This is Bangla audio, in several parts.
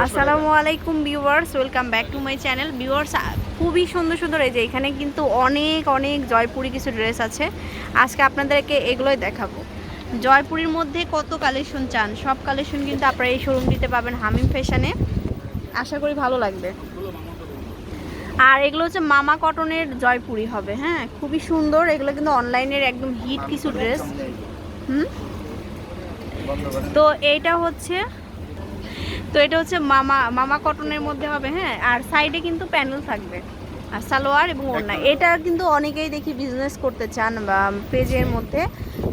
আসসালামু আলাইকুম viewers welcome back to my channel. Viewers খুবই সুন্দর সুন্দর এই যে এখানে কিন্তু অনেক অনেক জয়পুরি কিছু ড্রেস আছে। আজকে আপনাদেরকে এগুলোই দেখাবো। জয়পুরির মধ্যে কত কালেকশন চান? সব কালেকশন কিন্তু আপনারা এই শোরুমটিতে পাবেন হামিম ফ্যাশনে আশা করি ভালো লাগবে। আর এগুলো হচ্ছে মামা কটনের জয়পুরি হবে হ্যাঁ? খুবই সুন্দর। এগুলো কিন্তু অনলাইনের একদম হিট কিছু ড্রেস। হুম? তো এইটা হচ্ছে তো এটা হচ্ছে মামা মামা কটনের মধ্যে হবে হ্যাঁ? আর সাইডে কিন্তু প্যানেল থাকবে। আর সালোয়ার এবং ওড়না। এটা কিন্তু অনেকেই দেখি বিজনেস করতে চান বা পেজের মধ্যে।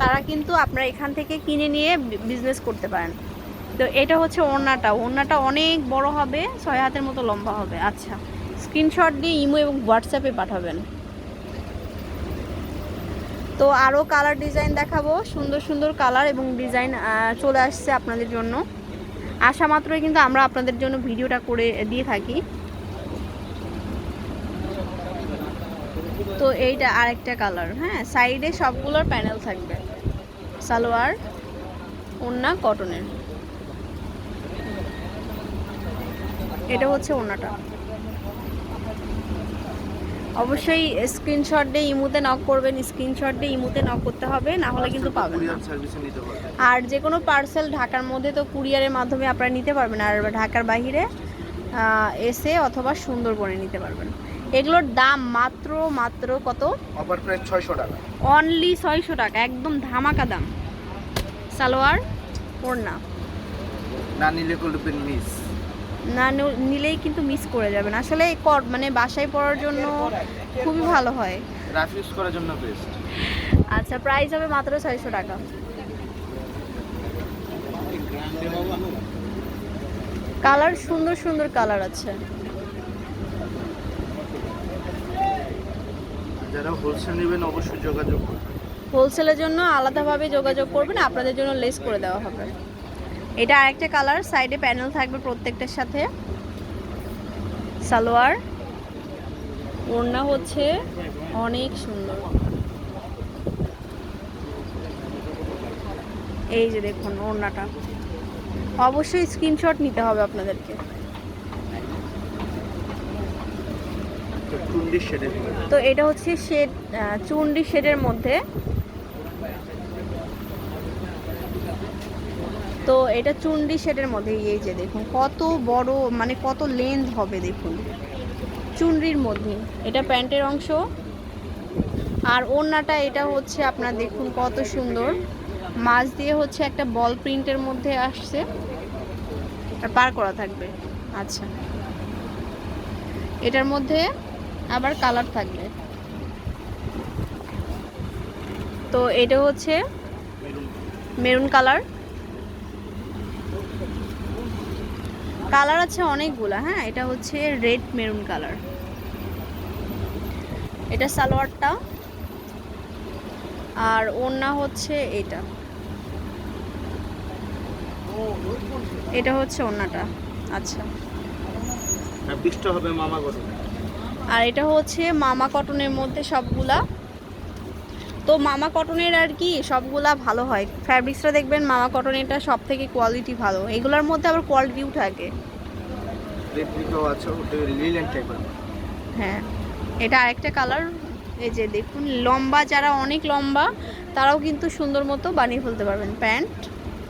তারা কিন্তু আপনারা এখান থেকে কিনে নিয়ে বিজনেস করতে পারেন। তো এটা হচ্ছে ওড়নাটা। ওড়নাটা অনেক বড় হবে ছয় হাতের মতো লম্বা হবে। আচ্ছা স্ক্রিনশট দিয়ে ইমো এবং হোয়াটসঅ্যাপে পাঠাবেন। তো আরও কালার ডিজাইন দেখাবো। সুন্দর সুন্দর কালার এবং ডিজাইন চলে আসছে আপনাদের জন্য। আসা মাত্রই কিন্তু আমরা আপনাদের জন্য ভিডিওটা করে দিয়ে থাকি। তো এইটা আরেকটা কালার হ্যাঁ? সাইডে সবগুলোর প্যানেল থাকবে। সালোয়ার ওন্না কটনের এটা হচ্ছে ওন্নাটা অবশ্যই স্ক্রিনশট দিয়ে ইমুতে নক করবেন স্ক্রিনশট দিয়ে ইমুতে নক করতে হবে না হলে কিন্তু পাবেন আর যে কোনো পার্সেল ঢাকার মধ্যে তো কুরিয়ারের মাধ্যমে আপনারা নিতে পারবেন আর ঢাকার বাইরে এসে অথবা সুন্দরবনে নিতে পারবেন। এগুলোর দাম মাত্র মাত্র কত? অফার প্রাইস ছয়শো টাকা। অনলি ছয়শো টাকা একদম ধামাকা দাম। সালোয়ার ওড়না। না নিলে করবেন মিস না নিলেই কিন্তু মিস করে যাবেন। আসলে এই কট মানে বাসায় পড়ার জন্য খুবই ভালো হয়। রাফ ইউজ করার জন্য বেস্ট আচ্ছা প্রাইস হবে মাত্র ছয়শো টাকা। কালার সুন্দর সুন্দর কালার আছে। যারা হোলসেল নেবেন অবশ্যই যোগাযোগ করবেন। হোলসেলের জন্য আলাদাভাবে যোগাযোগ করবেন আপনাদের জন্য লেস করে দেওয়া হবে। এটা আরেকটা কালার সাইডে প্যানেল থাকবে প্রত্যেকটার সাথে। সালোয়ার। ওড়না হচ্ছে অনেক সুন্দর। এই যে দেখুন ওড়নাটা। অবশ্যই স্ক্রিনশট নিতে হবে আপনাদেরকে। তো এটা হচ্ছে শেড চুন্ডি শেডের মধ্যে। তো এটা চুন্ডি শেডের মধ্যে, এই যে দেখুন, কত বড় মানে কত লেন্থ হবে দেখুন। চুনরির মধ্যে, এটা প্যান্টের অংশ। আর ওড়নাটা, এটা হচ্ছে আপনার দেখুন কত সুন্দর। মাছ দিয়ে হচ্ছে একটা বল প্রিন্টের মধ্যে আসছে। আর পার করা থাকবে। আচ্ছা। এটার মধ্যে আবার কালার থাকবে। তো এটা হচ্ছে মেরুন কালার কালার আছে অনেকগুলা হ্যাঁ? এটা হচ্ছে রেড মেরুন কালার। এটা সালোয়ারটা। আর ওড়না হচ্ছে এটা। এটা হচ্ছে ওড়নাটা। আচ্ছা। হবে মামা গরু আর এটা হচ্ছে মামা কটনের মধ্যে সবগুলা। তো মামা কটনের আর কি সবগুলা ভালো হয়। ফ্যাব্রিক্সটা দেখবেন মামা কটনেরটা সব থেকে কোয়ালিটি ভালো। এগুলোর মধ্যে আবার কোয়ালিটিও থাকে। হ্যাঁ। এটা আরেকটা কালার এই যে দেখুন লম্বা যারা অনেক লম্বা তারাও কিন্তু সুন্দর মতো বানিয়ে ফেলতে পারবেন। প্যান্ট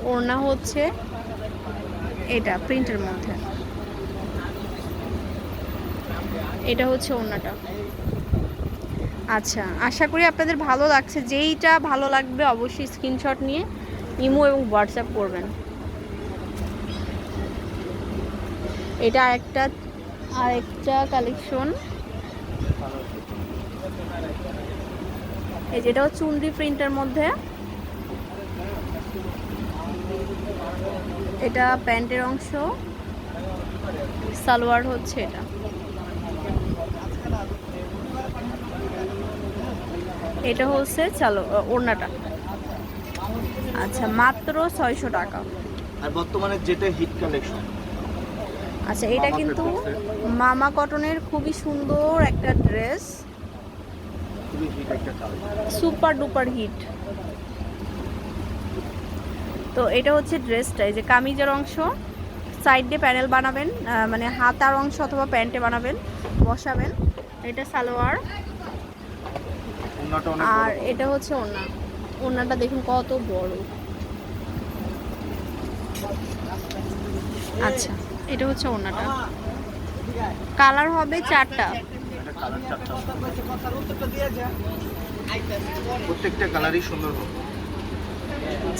ওড়না হচ্ছে এটা প্রিন্টের মধ্যে। এটা হচ্ছে ওড়নাটা। আচ্ছা আশা করি আপনাদের ভালো লাগছে। যেইটা ভালো লাগবে অবশ্যই স্ক্রিনশট নিয়ে ইমো এবং হোয়াটসঅ্যাপ করবেন। এটা আরেকটা আরেকটা কালেকশন এই যেটা হচ্ছে প্রিন্টের মধ্যে। এটা প্যান্টের অংশ। সালোয়ার হচ্ছে এটা। এটা হচ্ছে চালো ওড়নাটা। আচ্ছা মাত্র ছয়শো টাকা। আর বর্তমানে যেটা হিট কালেকশন আচ্ছা এটা কিন্তু মামা কটনের খুবই সুন্দর একটা ড্রেস সুপার ডুপার হিট তো এটা হচ্ছে ড্রেসটা এই যে কামিজের অংশ। সাইডে প্যানেল বানাবেন মানে হাতার অংশ অথবা প্যান্টে বানাবেন বসাবেন। এটা সালোয়ার। আর এটা হচ্ছে ওড়না। ওড়নাটা দেখুন কত বড়। আচ্ছা এটা হচ্ছে ওড়নাটা। কালার হবে চারটা। প্রত্যেকটা কালারই সুন্দর হবে।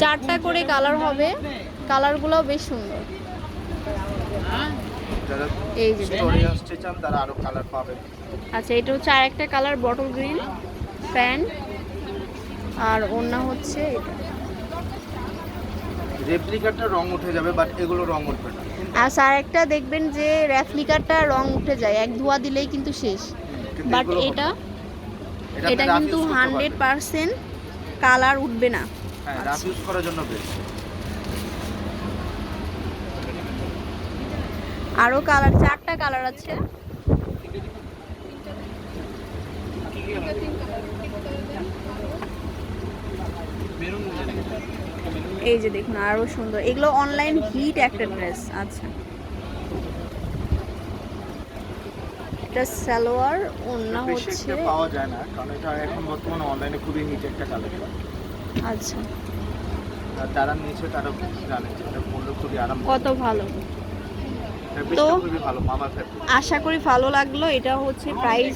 চারটা করে কালার হবে। কালারগুলোও বেশ সুন্দর। এই যে আচ্ছা এটা হচ্ছে আর একটা কালার বটল গ্রিন প্যান্ট আর ওড়না হচ্ছে এটা। রেপ্লিকাটা রং উঠে যাবে বাট এগুলো রং উঠবে না। আর স্যার একটা দেখবেন যে র্যাফলিকারটা রং উঠে যায় এক ধোয়া দিলেই কিন্তু শেষ। বাট এটা এটা কিন্তু হান্ড্রেড। পারসেন্ট কালার উঠবে না। হ্যাঁ রাফ ইউজ করার জন্য বেস্ট আরও কালার চারটা কালার আছে। এই যে দেখুন আরও সুন্দর। এগুলো অনলাইন হিট একটা ড্রেস আচ্ছা। এটা সালোয়ার বেশি হচ্ছে পাওয়া যায় না কারণ এটা এখন বর্তমানে অনলাইনে খুবই হিট একটা কালেকশন আচ্ছা। যারা নিয়েছে তারা জানে যে এটা পড়লে খুবই আরাম কত ভালো। আশা করি ভালো লাগল। এটা হচ্ছে প্রাইস